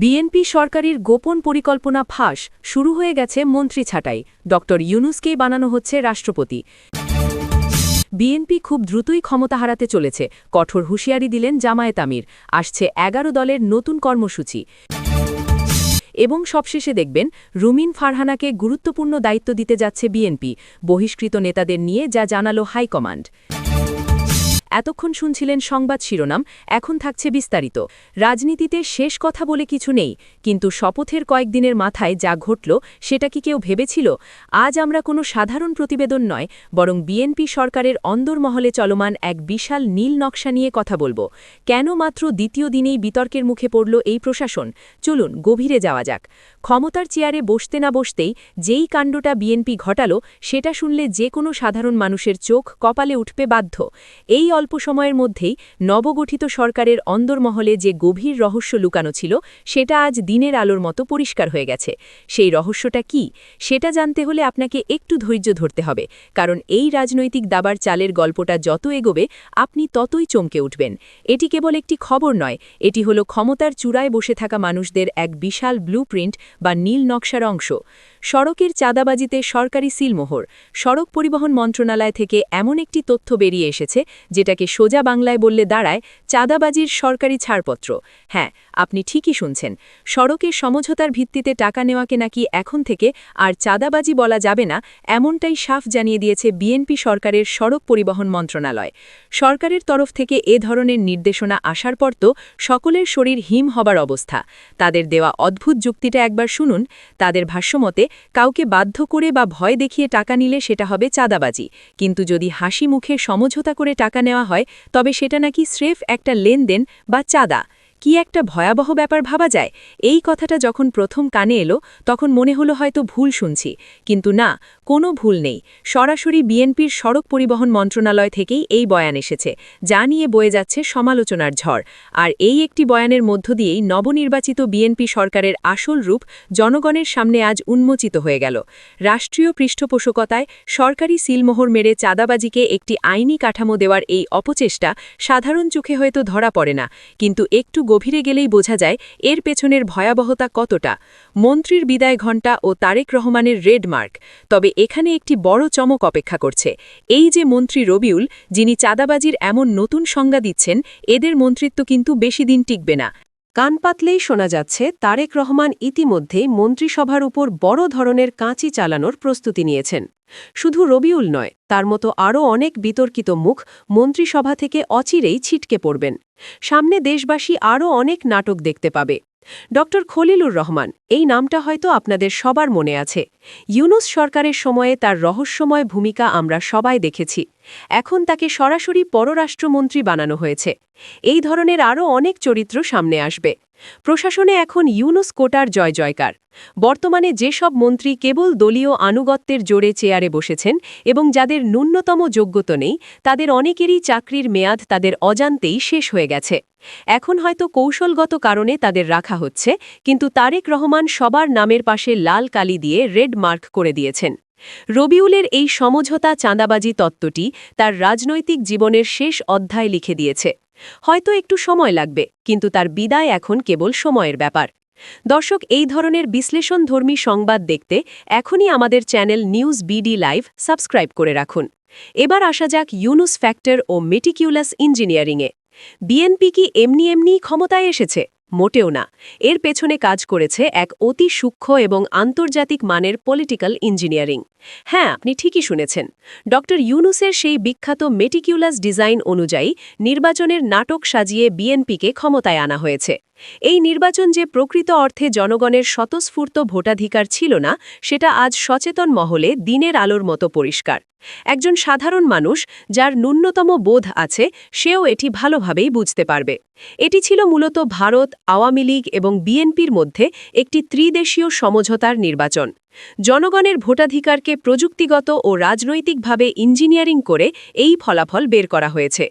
BNP সরকারের গোপন পরিকল্পনা ফাঁস শুরু হয়ে গেছে মন্ত্রী ছাঁটাই। ড ইউনুসকেই বানানো হচ্ছে রাষ্ট্রপতি। বিএনপি খুব দ্রুতই ক্ষমতা হারাতে চলেছে। কঠোর হুঁশিয়ারি দিলেন জামায়াত আমির। আসছে এগারো দলের নতুন কর্মসূচি। এবং সবশেষে দেখবেন, রুমিন ফারহানাকে গুরুত্বপূর্ণ দায়িত্ব দিতে যাচ্ছে বিএনপি। বহিষ্কৃত নেতাদের নিয়ে যা জানালো হাইকমান্ড। এতক্ষণ শুনছিলেন সংবাদ শিরোনাম, এখন থাকছে বিস্তারিত। রাজনীতিতে শেষ কথা বলে কিছু নেই, কিন্তু শপথের কয়েকদিনের মাথায় যা ঘটল সেটা কি কেউ ভেবেছিল? আজ আমরা কোনো সাধারণ প্রতিবেদন নয়, বরং বিএনপি সরকারের অন্দরমহলে চলমান এক বিশাল নীল নকশা নিয়ে কথা বলব। কেন মাত্র দ্বিতীয় দিনেই বিতর্কের মুখে পড়ল এই প্রশাসন? চলুন, গভীরে যাওয়া যাক। ক্ষমতার চেয়ারে বসতে না বসতেই যেই কাণ্ডটা বিএনপি ঘটালো, সেটা শুনলে যে কোনো সাধারণ মানুষের চোখ কপালে উঠবে বাধ্য। এই অল্প সময়ের মধ্যেই নবগঠিত সরকারের অন্দরমহলে যে গভীর রহস্য লুকানো ছিল, সেটা আজ দিনের আলোর মতো পরিষ্কার হয়ে গেছে। সেই রহস্যটা কি, সেটা জানতে হলে আপনাকে একটু ধৈর্য ধরতে হবে, কারণ এই রাজনৈতিক দাবার চালের গল্পটা যত এগোবে, আপনি ততই চমকে উঠবেন। এটি কেবল একটি খবর নয়, এটি হলো ক্ষমতার চূড়ায় বসে থাকা মানুষদের এক বিশাল ব্লুপ্রিন্ট বা নীল নকশার অংশ। সড়কের চাঁদাবাজিতে সরকারি সিলমোহর। সড়ক পরিবহন মন্ত্রণালয় থেকে এমন একটি তথ্য বেরিয়ে এসেছে, যেটাকে সোজা বাংলায় বললে দাঁড়ায়, চাঁদাবাজির সরকারি ছাড়পত্র। হ্যাঁ আপনি ঠিকই শুনছেন। সড়কের সমঝোতার ভিত্তিতে টাকা নেওয়াকে নাকি এখন থেকে আর চাঁদাবাজি বলা যাবে না, এমনটাই সাফ জানিয়ে দিয়েছে বিএনপি সরকারের সড়ক পরিবহন মন্ত্রণালয়। সরকারের তরফ থেকে এ ধরনের নির্দেশনা আসার পর তো সকলের শরীর হিম হবার অবস্থা। তাদের দেওয়া অদ্ভুত যুক্তিটা একবার শুনুন। তাদের ভাষ্যমতে কাউকে বাধ্য করে বা ভয় দেখিয়ে টাকা নিলে সেটা হবে চাঁদাবাজি। কিন্তু যদি হাসি মুখে সমঝোতা করে টাকা নেওয়া হয়, তবে সেটা নাকি স্রেফ একটা লেনদেন বা চাঁদা। কি একটা ভয়াবহ ব্যাপার ভাবা যায়? এই কথাটা যখন প্রথম কানে এলো, তখন মনে হলো হয়তো ভুল শুনছি। কিন্তু না, কোনো ভুল নেই। সরাসরি বিএনপির সড়ক পরিবহন মন্ত্রণালয় থেকেই এই বয়ান এসেছে, যা নিয়ে বয়ে যাচ্ছে সমালোচনার ঝড়। আর এই একটি বয়ানের মধ্য দিয়েই নবনির্বাচিত বিএনপি সরকারের আসল রূপ জনগণের সামনে আজ উন্মোচিত হয়ে গেল। রাষ্ট্রীয় পৃষ্ঠপোষকতায় সরকারি সিলমোহর মেরে চাঁদাবাজিকে একটি আইনি কাঠামো দেওয়ার এই অপচেষ্টা সাধারণ চোখে হয়তো ধরা পড়ে না, কিন্তু একটু গভীরে গেলেই বোঝা যায়, এর পেছনের ভয়াবহতা কতটা। মন্ত্রীর বিদায় ঘণ্টা ও তারেক রহমানের রেড মার্ক। তবে এখানে একটি বড় চমক অপেক্ষা করছে। এই যে মন্ত্রী রবিউল, যিনি চাঁদাবাজির এমন নতুন সংজ্ঞা দিচ্ছেন, এদের মন্ত্রিত্ব কিন্তু বেশি দিন টিকবে না। কান পাতলেই শোনা যাচ্ছে, তারেক রহমান ইতিমধ্যে মন্ত্রিসভার উপর বড় ধরনের কাঁচি চালানোর প্রস্তুতি নিয়েছেন। শুধু রবিউল নয়, তার মতো আরও অনেক বিতর্কিত মুখ মন্ত্রিসভা থেকে অচিরেই ছিটকে পড়বেন। সামনে দেশবাসী আরও অনেক নাটক দেখতে পাবে। ড. খলিলুর রহমান, এই নামটা হয়তো আপনাদের সবার মনে আছে। ইউনুস সরকারের সময়ে তার রহস্যময় ভূমিকা আমরা সবাই দেখেছি। এখন তাকে সরাসরি পররাষ্ট্রমন্ত্রী বানানো হয়েছে। এই ধরনের আরও অনেক চরিত্র সামনে আসবে। প্রশাসনে এখন ইউনুস কোটার জয় জয়কার। বর্তমানে যেসব মন্ত্রী কেবল দলীয় আনুগত্যের জোরে চেয়ারে বসেছেন এবং যাদের ন্যূনতম যোগ্যতা নেই, তাদের অনেকেরই চাকরির মেয়াদ তাদের অজান্তেই শেষ হয়ে গেছে। এখন হয়তো কৌশলগত কারণে তাদের রাখা হচ্ছে, কিন্তু তারেক রহমান সবার নামের পাশে লাল কালি দিয়ে রেড মার্ক করে দিয়েছেন। রবিউলের এই সমঝোতা চাঁদাবাজি তত্ত্বটি তার রাজনৈতিক জীবনের শেষ অধ্যায় লিখে দিয়েছে। হয়তো একটু সময় লাগবে, কিন্তু তার বিদায় এখন কেবল সময়ের ব্যাপার। দর্শক, এই ধরনের বিশ্লেষণধর্মী সংবাদ দেখতে এখনই আমাদের channel news BD live subscribe করে রাখুন। এবার আসা যাক ইউনুস ফ্যাক্টর ও মেটিকিউলাস ইঞ্জিনিয়ারিংয়ে। বিএনপি কি এমনি এমনি ক্ষমতায় এসেছে? মোটেও না। এর পেছনে কাজ করেছে এক অতি সূক্ষ্ম এবং আন্তর্জাতিক মানের পলিটিক্যাল ইঞ্জিনিয়ারিং। হ্যাঁ আপনি ঠিকই শুনেছেন। ড ইউনুসের সেই বিখ্যাত মেটিকিউলাস ডিজাইন অনুযায়ী নির্বাচনের নাটক সাজিয়ে বিএনপিকে ক্ষমতায় আনা হয়েছে। এই নির্বাচন যে প্রকৃত অর্থে জনগণের স্বতঃস্ফূর্ত ভোটাধিকার ছিল না, সেটা আজ সচেতন মহলে দিনের আলোর মতো পরিষ্কার। একজন সাধারণ মানুষ যার ন্যূনতম বোধ আছে, সেও এটি ভালোভাবেই বুঝতে পারবে। এটি ছিল মূলত ভারত, আওয়ামী লীগ এবং বিএনপির মধ্যে একটি ত্রিদেশীয় সমঝোতার নির্বাচন। জনগণের ভোটাধিকারকে প্রযুক্তিগত ও রাজনৈতিকভাবে ইঞ্জিনিয়ারিং করে এই ফলাফল বের করা হয়েছে।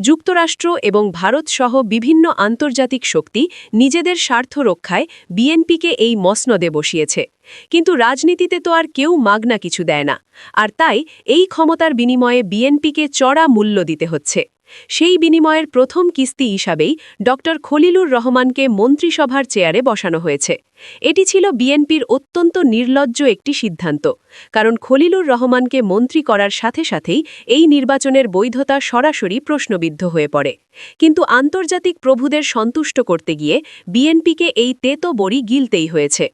যুক্তরাষ্ট্র এবং ভারত সহ বিভিন্ন আন্তর্জাতিক শক্তি নিজেদের স্বার্থ রক্ষায় বিএনপিকে এই মসনদে বসিয়েছে। কিন্তু রাজনীতিতে তো আর কেউ মাগনা কিছু দেয় না। আর তাই এই ক্ষমতার বিনিময়ে বিএনপিকে চড়া মূল্য দিতে হচ্ছে। সেই বিনিময়ের প্রথম কিস্তি হিসাবেই ড. খলিলুর রহমানকে মন্ত্রিসভার চেয়ারে বসানো হয়েছে। এটি ছিল বিএনপির অত্যন্ত নির্লজ্জ একটি সিদ্ধান্ত। কারণ খলিলুর রহমানকে মন্ত্রী করার সাথে সাথেই এই নির্বাচনের বৈধতা সরাসরি প্রশ্নবিদ্ধ হয়ে পড়ে। কিন্তু আন্তর্জাতিক প্রভুদের সন্তুষ্ট করতে গিয়ে বিএনপিকে এই তেতো বড়ি গিলতেই হয়েছে।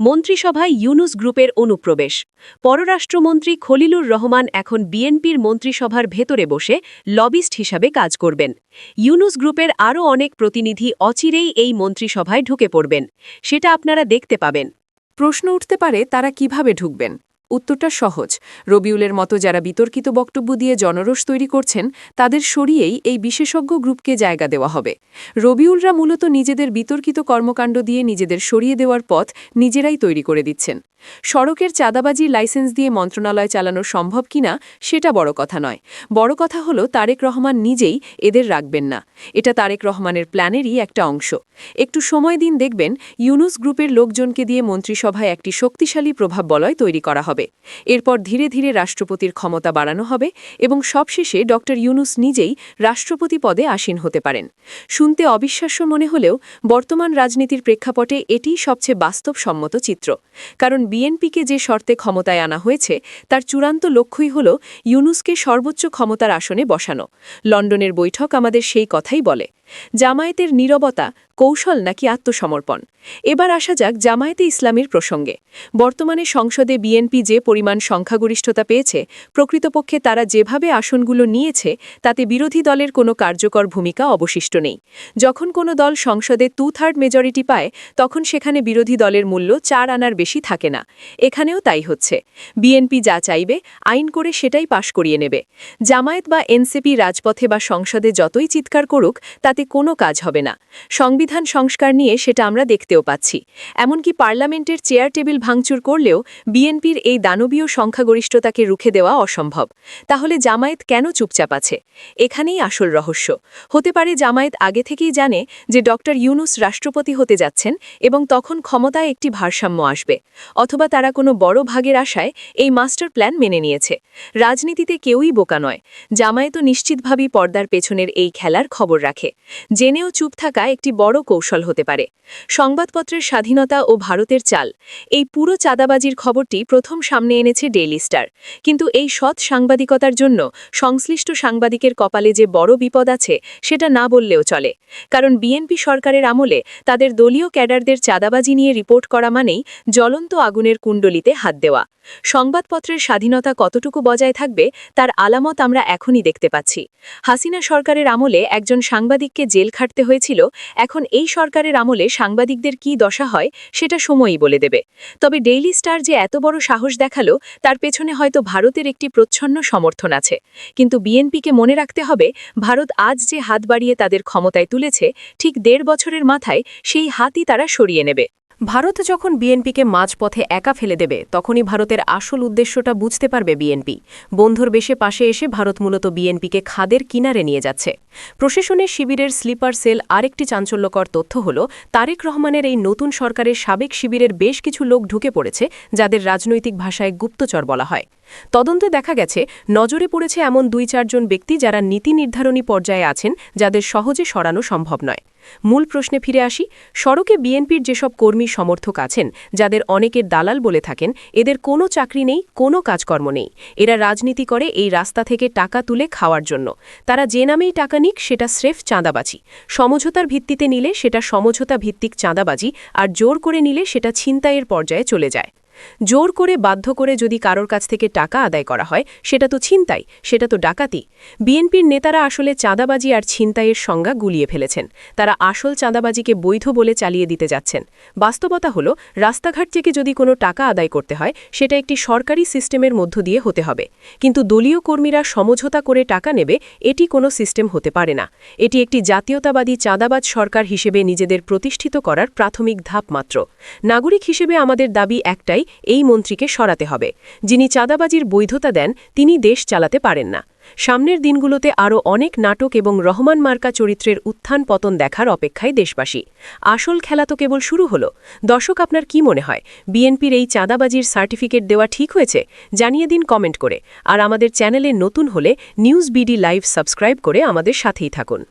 মন্ত্রিসভায় ইউনুস গ্রুপের অনুপ্রবেশ। পররাষ্ট্রমন্ত্রী খলিলুর রহমান এখন বিএনপির মন্ত্রিসভার ভেতরে বসে লবিস্ট হিসাবে কাজ করবেন। ইউনুস গ্রুপের আরও অনেক প্রতিনিধি অচিরেই এই মন্ত্রিসভায় ঢুকে পড়বেন। সেটা আপনারা দেখতে পাবেন। প্রশ্ন উঠতে পারে তারা কীভাবে ঢুকবেন। উত্তরটা সহজ। রবিউলের মতো যারা বিতর্কিত বক্তব্য দিয়ে জনরোষ তৈরি করছেন, তাদের সরিয়েই এই বিশেষজ্ঞ গ্রুপকে জায়গা দেওয়া হবে। রবিউলরা মূলত নিজেদের বিতর্কিত কর্মকাণ্ড দিয়ে নিজেদের সরিয়ে দেওয়ার পথ নিজেরাই তৈরি করে দিচ্ছেন। সড়কের চাঁদাবাজির লাইসেন্স দিয়ে মন্ত্রণালয় চালানো সম্ভব কিনা, সেটা বড় কথা নয়। বড় কথা হলো, তারেক রহমান নিজেই এদের রাখবেন না। এটা তারেক রহমানের প্ল্যানেরই একটা অংশ। একটু সময় দিন দেখবেন, ইউনুস গ্রুপের লোকজনকে দিয়ে মন্ত্রিসভায় একটি শক্তিশালী প্রভাব বলয় তৈরি করা হবে। এরপর ধীরে ধীরে রাষ্ট্রপতির ক্ষমতা বাড়ানো হবে এবং সবশেষে ড ইউনুস নিজেই রাষ্ট্রপতি পদে আসীন হতে পারেন। শুনতে অবিশ্বাস্য মনে হলেও বর্তমান রাজনীতির প্রেক্ষাপটে এটিই সবচেয়ে বাস্তবসম্মত চিত্র। কারণ বিএনপিকে যে শর্তে ক্ষমতায় আনা হয়েছে, তার চূড়ান্ত লক্ষ্যই হল ইউনুসকে সর্বোচ্চ ক্ষমতার আসনে বসানো। লন্ডনের বৈঠক আমাদের সেই কথাই বলে। জামায়াতের নীরবতা, কৌশল নাকি আত্মসমর্পণ? এবার আসা যাক জামায়াতে ইসলামের প্রসঙ্গে। বর্তমানে সংসদে বিএনপি যে পরিমাণ সংখ্যাগরিষ্ঠতা পেয়েছে, প্রকৃতপক্ষে তারা যেভাবে আসনগুলো নিয়েছে, তাতে বিরোধী দলের কোনো কার্যকর ভূমিকা অবশিষ্ট নেই। যখন কোনো দল সংসদে টু থার্ড মেজরিটি পায়, তখন সেখানে বিরোধী দলের মূল্য চার আনার বেশি থাকে না। এখানেও তাই হচ্ছে। বিএনপি যা চাইবে, আইন করে সেটাই পাশ করিয়ে নেবে। জামায়াত বা এনসিপি রাজপথে বা সংসদে যতই চিৎকার করুক, তাতে কোনো কাজ হবে না। সংবিধান সংস্কার নিয়ে সেটা আমরা দেখতেও পাচ্ছি। এমনকি পার্লামেন্টের চেয়ার টেবিল ভাঙচুর করলেও বিএনপির এই দানবীয় সংখ্যাগরিষ্ঠতাকে রুখে দেওয়া অসম্ভব। তাহলে জামায়াত কেন চুপচাপ আছে? এখানেই আসল রহস্য। হতে পারে জামায়াত আগে থেকেই জানে যে ড. ইউনুস রাষ্ট্রপতি হতে যাচ্ছেন এবং তখন ক্ষমতায় একটি ভারসাম্য আসবে। অথবা তারা কোনো বড় ভাগের আশায় এই মাস্টার প্ল্যান মেনে নিয়েছে। রাজনীতিতে কেউই বোকা নয়। জামায়াতও নিশ্চিতভাবেই পর্দার পেছনের এই খেলার খবর রাখে। জেনেও চুপ থাকা একটি বড় কৌশল হতে পারে। সংবাদপত্রের স্বাধীনতা ও ভারতের চাল। এই পুরো চাঁদাবাজির খবরটি প্রথম সামনে এনেছে ডেইলি স্টার। কিন্তু এই সৎ সাংবাদিকতার জন্য সংশ্লিষ্ট সাংবাদিকের কপালে যে বড় বিপদ আছে, সেটা না বললেও চলে। কারণ বিএনপি সরকারের আমলে তাদের দলীয় ক্যাডারদের চাঁদাবাজি নিয়ে রিপোর্ট করা মানেই জ্বলন্ত আগুনের কুণ্ডলিতে হাত দেওয়া। সংবাদপত্রের স্বাধীনতা কতটুকু বজায় থাকবে, তার আলামত আমরা এখনই দেখতে পাচ্ছি। হাসিনা সরকারের আমলে একজন সাংবাদিককে জেল খাটতে হয়েছিল, এখন এই সরকারের আমলে সাংবাদিকদের কি দশা হয় সেটা সময়ই বলে দেবে। তবে ডেইলি স্টার যে এত বড় সাহস দেখাল, তার পেছনে হয়তো ভারতের একটি প্রচ্ছন্ন সমর্থন আছে। কিন্তু বিএনপিকে মনে রাখতে হবে, ভারত আজ যে হাত বাড়িয়ে তাদের ক্ষমতায় তুলেছে, ঠিক দেড় বছরের মাথায় সেই হাতই তারা সরিয়ে নেবে। ভারত যখন বিএনপিকে মাঝপথে একা ফেলে দেবে, তখনই ভারতের আসল উদ্দেশ্যটা বুঝতে পারবে বিএনপি। বন্ধুর বেশে পাশে এসে ভারত মূলত বিএনপিকে খাদের কিনারে নিয়ে যাচ্ছে। প্রশাসনের শিবিরের স্লিপার সেল আরেকটি চাঞ্চল্যকর তথ্য হল, তারেক রহমানের এই নতুন সরকারের সাবেক শিবিরের বেশ কিছু লোক ঢুকে পড়েছে, যাদের রাজনৈতিক ভাষায় গুপ্তচর বলা হয়। তদন্তে দেখা গেছে, নজরে পড়েছে এমন দুই চারজন ব্যক্তি যারা নীতি নির্ধারণী পর্যায়ে আছেন, যাদের সহজে সরানো সম্ভব নয়। মূল প্রশ্নে ফিরে আসি, সড়কে বিএনপির যেসব কর্মী সমর্থক আছেন, যাদের অনেকের দালাল বলে থাকেন, এদের কোনো চাকরি নেই, কোনো কাজকর্ম নেই। এরা রাজনীতি করে এই রাস্তা থেকে টাকা তুলে খাওয়ার জন্য। তারা যে নামেই টাকা নিক, সেটা স্রেফ চাঁদাবাজি। সমঝোতার ভিত্তিতে নিলে সেটা সমঝোতা ভিত্তিক চাঁদাবাজি, আর জোর করে নিলে সেটা ছিনতাইয়ের পর্যায়ে চলে যায়। জোর করে বাধ্য করে যদি কারোর কাছ থেকে টাকা আদায় করা হয়, সেটা তো ছিনতাই, সেটা তো ডাকাতি। বিএনপির নেতারা আসলে চাঁদাবাজি আর ছিনতাইয়ের সংজ্ঞা গুলিয়ে ফেলেছেন। তারা আসল চাঁদাবাজিকে বৈধ বলে চালিয়ে দিতে যাচ্ছেন। বাস্তবতা হল, রাস্তাঘাট থেকে যদি কোনো টাকা আদায় করতে হয়, সেটা একটি সরকারি সিস্টেমের মধ্য দিয়ে হতে হবে। কিন্তু দলীয় কর্মীরা সমঝোতা করে টাকা নেবে, এটি কোনো সিস্টেম হতে পারে না। এটি একটি জাতীয়তাবাদী চাঁদাবাজ সরকার হিসেবে নিজেদের প্রতিষ্ঠিত করার প্রাথমিক ধাপ মাত্র। নাগরিক হিসেবে আমাদের দাবি একটাই এই মন্ত্রীকে সরাতে হবে। যিনি চাঁদাবাজির বৈধতা দেন, তিনি দেশ চালাতে পারেন না। সামনের দিনগুলোতে আরও অনেক নাটক এবং রহমান মার্কা চরিত্রের উত্থান পতন দেখার অপেক্ষায় দেশবাসী। আসল খেলা তো কেবল শুরু হলো। দর্শক, আপনার কি মনে হয়? বিএনপির এই চাঁদাবাজির সার্টিফিকেট দেওয়া ঠিক হয়েছে? জানিয়ে দিন কমেন্ট করে। আর আমাদের চ্যানেলে নতুন হলে নিউজ বিডি লাইভ সাবস্ক্রাইব করে আমাদের সাথেই থাকুন।